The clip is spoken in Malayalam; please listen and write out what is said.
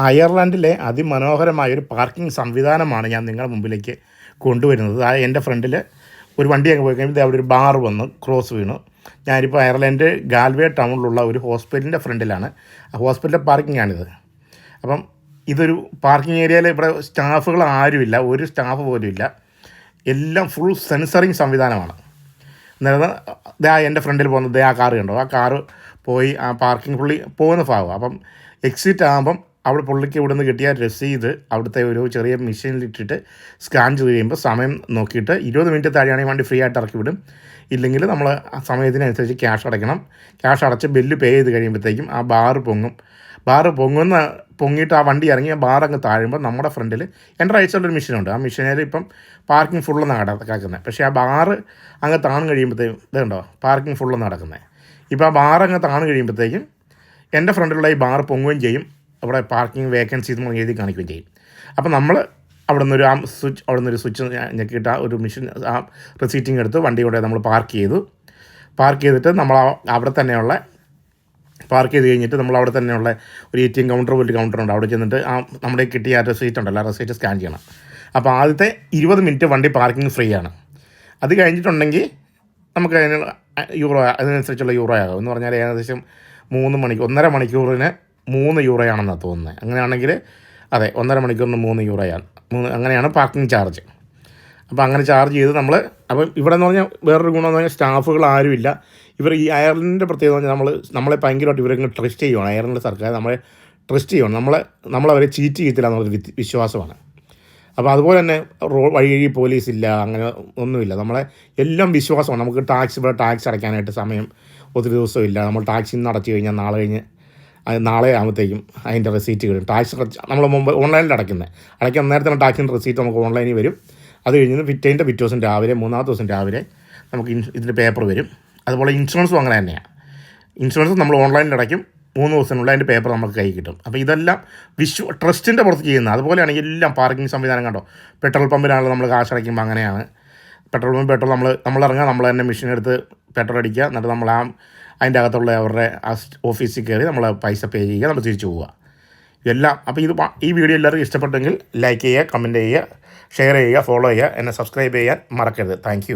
അയർലൻഡിലെ അതിമനോഹരമായ ഒരു പാർക്കിംഗ് സംവിധാനമാണ് ഞാൻ നിങ്ങളുടെ മുമ്പിലേക്ക് കൊണ്ടുവരുന്നത്. ആ എന്റെ ഫ്രണ്ടിൽ ഒരു വണ്ടി അങ്ങ് പോയി കഴിയുമ്പോൾ അവിടെ ഒരു ബാർ വന്ന് ക്രോസ് വീണു. ഞാനിപ്പോൾ അയർലൻഡ് ഗാൽവേ ടൗണിലുള്ള ഒരു ഹോസ്പിറ്റലിന്റെ ഫ്രണ്ടിലാണ്. ആ ഹോസ്പിറ്റലിന്റെ പാർക്കിംഗ് ആണിത്. അപ്പം ഇതൊരു പാർക്കിംഗ് ഏരിയയിൽ ഇവിടെ സ്റ്റാഫുകൾ ആരുമില്ല ഒരു സ്റ്റാഫ് പോലും ഇല്ല. എല്ലാം ഫുൾ സെൻസറിങ് സംവിധാനമാണ്. നേരത്തെ ദാ എന്റെ ഫ്രണ്ടിൽ പോകുന്നത് ആ കാറ് കണ്ടോ? ആ കാറ് പോയി ആ പാർക്കിംഗ് പുള്ളി പോകുന്ന ഭാഗം. അപ്പം എക്സിറ്റ് ആകുമ്പം അവിടെ പുള്ളിക്ക് ഇവിടെ നിന്ന് കിട്ടിയ രസീത് അവിടുത്തെ ഒരു ചെറിയ മെഷീനിലിട്ടിട്ട് സ്കാൻ ചെയ്ത് കഴിയുമ്പോൾ സമയം നോക്കിയിട്ട് ഇരുപത് മിനിറ്റ് താഴെയാണെങ്കിൽ വണ്ടി ഫ്രീ ആയിട്ട് ഇറക്കി വിടും. ഇല്ലെങ്കിൽ നമ്മൾ ആ സമയത്തിനനുസരിച്ച് ക്യാഷ് അടയ്ക്കണം. ക്യാഷ് അടച്ച് ബില്ല് പേ ചെയ്ത് കഴിയുമ്പോഴത്തേക്കും ആ ബാറ് പൊങ്ങും. ബാറ് പൊങ്ങുന്ന പൊങ്ങിയിട്ട് ആ വണ്ടി ഇറങ്ങി ബാർ അങ്ങ് താഴുമ്പോൾ നമ്മുടെ ഫ്രണ്ടിൽ എന്റെ ഒരു മെഷീനുണ്ട് ആ മെഷീനിൽ ഇപ്പം പാർക്കിംഗ് ഫുള്ളെന്ന് കിടക്കുന്നത് പക്ഷേ ആ ബാറ് അങ്ങ് താണു കഴിയുമ്പോഴത്തേക്കും ഇതുണ്ടോ പാർക്കിംഗ് ഫുള്ളെന്ന് നടക്കുന്നത് ഇപ്പോൾ ആ ബാർ അങ്ങ് താണു കഴിയുമ്പോഴത്തേക്കും എന്റെ ഫ്രണ്ടിലുള്ള ഈ ബാർ പൊങ്ങുകയും ചെയ്യും. അവിടെ പാർക്കിംഗ് വേക്കൻസി എന്ന് എഴുതി കാണിക്കുകയും ചെയ്യും. അപ്പോൾ നമ്മൾ അവിടെ നിന്നൊരു ആ സ്വിച്ച് അവിടെ നിന്നൊരു സ്വിച്ച് ഞെക്കിയിട്ട് ആ ഒരു മെഷീൻ ആ റെസീറ്റിംഗ് എടുത്ത് വണ്ടി കൊണ്ട് നമ്മൾ പാർക്ക് ചെയ്തു. പാർക്ക് ചെയ്തിട്ട് നമ്മൾ അവിടെ തന്നെയുള്ള പാർക്ക് ചെയ്ത് കഴിഞ്ഞിട്ട് നമ്മൾ അവിടെ തന്നെയുള്ള ഒരു എ ടി എം കൗണ്ടർ പോലൊരു കൗണ്ടർ ഉണ്ട്. അവിടെ ചെന്നിട്ട് ആ നമ്മുടെ കിട്ടിയ ആ റെസീറ്റ് ഉണ്ടല്ലോ ആ റെസീറ്റ് സ്കാൻ ചെയ്യണം. അപ്പോൾ ആദ്യത്തെ ഇരുപത് മിനിറ്റ് വണ്ടി പാർക്കിംഗ് ഫ്രീ ആണ്. അത് കഴിഞ്ഞിട്ടുണ്ടെങ്കിൽ നമുക്ക് അതിന് യൂറോ അതിനനുസരിച്ചുള്ള യൂറോ ആകും. എന്ന് പറഞ്ഞാൽ ഏകദേശം മൂന്ന് മണിക്കൂർ ഒന്നര മണിക്കൂറിന് മൂന്ന് യൂറോയാണെന്നാണ് തോന്നുന്നത് അങ്ങനെയാണെങ്കിൽ അതെ ഒന്നര മണിക്കൂറിന് മൂന്ന് യൂറോയാണ്. മൂന്ന് അങ്ങനെയാണ് പാർക്കിംഗ് ചാർജ്. അപ്പോൾ അങ്ങനെ ചാർജ് ചെയ്ത് നമ്മൾ അപ്പം ഇവിടെ എന്ന് പറഞ്ഞാൽ വേറൊരു ഗുണമെന്ന് പറഞ്ഞാൽ സ്റ്റാഫുകൾ ആരുമില്ല ഇവർ ഈ അയർലൻഡിന്റെ പ്രത്യേകത പറഞ്ഞാൽ നമ്മൾ നമ്മളെ ഭയങ്കരമായിട്ട് ഇവരങ്ങ് ട്രസ്റ്റ് ചെയ്യുവാണ്. അയർലൻഡ് സർക്കാർ നമ്മളെ ട്രസ്റ്റ് ചെയ്യണം നമ്മളെ നമ്മളവരെ ചീറ്റ് ചെയ്യത്തില്ല എന്നുള്ളൊരു വിശ്വാസമാണ്. അപ്പോൾ അതുപോലെ തന്നെ റോ വഴി പോലീസ് ഇല്ല അങ്ങനെ ഒന്നുമില്ല. നമ്മളെ എല്ലാം വിശ്വാസമാണ്. നമുക്ക് ടാക്സ് ഇവിടെ ടാക്സ് അടയ്ക്കാനായിട്ട് സമയം ഒത്തിരി ദിവസമില്ല. നമ്മൾ ടാക്സിൽ നിന്ന് അടച്ചു കഴിഞ്ഞാൽ നാളെ കഴിഞ്ഞ് അത് നാളെ ആകുമ്പോഴത്തേക്കും അതിന്റെ റെസീറ്റ് കിട്ടും. ടാക്സ് നമ്മൾ മുമ്പ് ഓൺലൈനിൽ അടയ്ക്കുന്നത് അടയ്ക്കാൻ നേരത്തെ ടാക്സിന്റെ റെസീറ്റ് നമുക്ക് ഓൺലൈനിൽ വരും. അത് കഴിഞ്ഞ് പിറ്റേന്റെ പിറ്റേ ദിവസം രാവിലെ മൂന്നാമത്തെ ദിവസം രാവിലെ നമുക്ക് ഇതിന്റെ പേപ്പർ വരും. അതുപോലെ ഇൻഷുറൻസും അങ്ങനെ തന്നെയാണ് ഇൻഷുറൻസ് നമ്മൾ ഓൺലൈനിൽ അടയ്ക്കും. മൂന്ന് ദിവസത്തിനുള്ളിൽ അതിന്റെ പേപ്പർ നമുക്ക് കൈ കിട്ടും. അപ്പോൾ ഇതെല്ലാം വിശ്വ ട്രസ്റ്റിന്റെ പുറത്ത് ചെയ്യുന്നത് അതുപോലെയാണ് എല്ലാം പാർക്കിംഗ് സംവിധാനം കണ്ടോ? പെട്രോൾ പമ്പിലാണല്ലോ നമ്മൾ കാശ് അടയ്ക്കുമ്പോൾ അങ്ങനെയാണ്. പെട്രോൾ പമ്പ് പെട്രോൾ നമ്മൾ നമ്മൾ ഇറങ്ങുക നമ്മൾ തന്നെ മെഷീൻ എടുത്ത് പെട്രോൾ അടിക്കുക. എന്നിട്ട് നമ്മൾ ആ അതിന്റെ അകത്തുള്ള അവരുടെ ആ ഓഫീസിൽ കയറി നമ്മൾ പൈസ പേ ചെയ്യുക നമ്മൾ തിരിച്ചു പോവുക. എല്ലാം അപ്പോൾ ഇത് ഈ വീഡിയോ എല്ലാവർക്കും ഇഷ്ടപ്പെട്ടെങ്കിൽ ലൈക്ക് ചെയ്യുക കമന്റ് ചെയ്യുക ഷെയർ ചെയ്യുക ഫോളോ ചെയ്യുക എന്നെ സബ്സ്ക്രൈബ് ചെയ്യാൻ മറക്കരുത്. താങ്ക്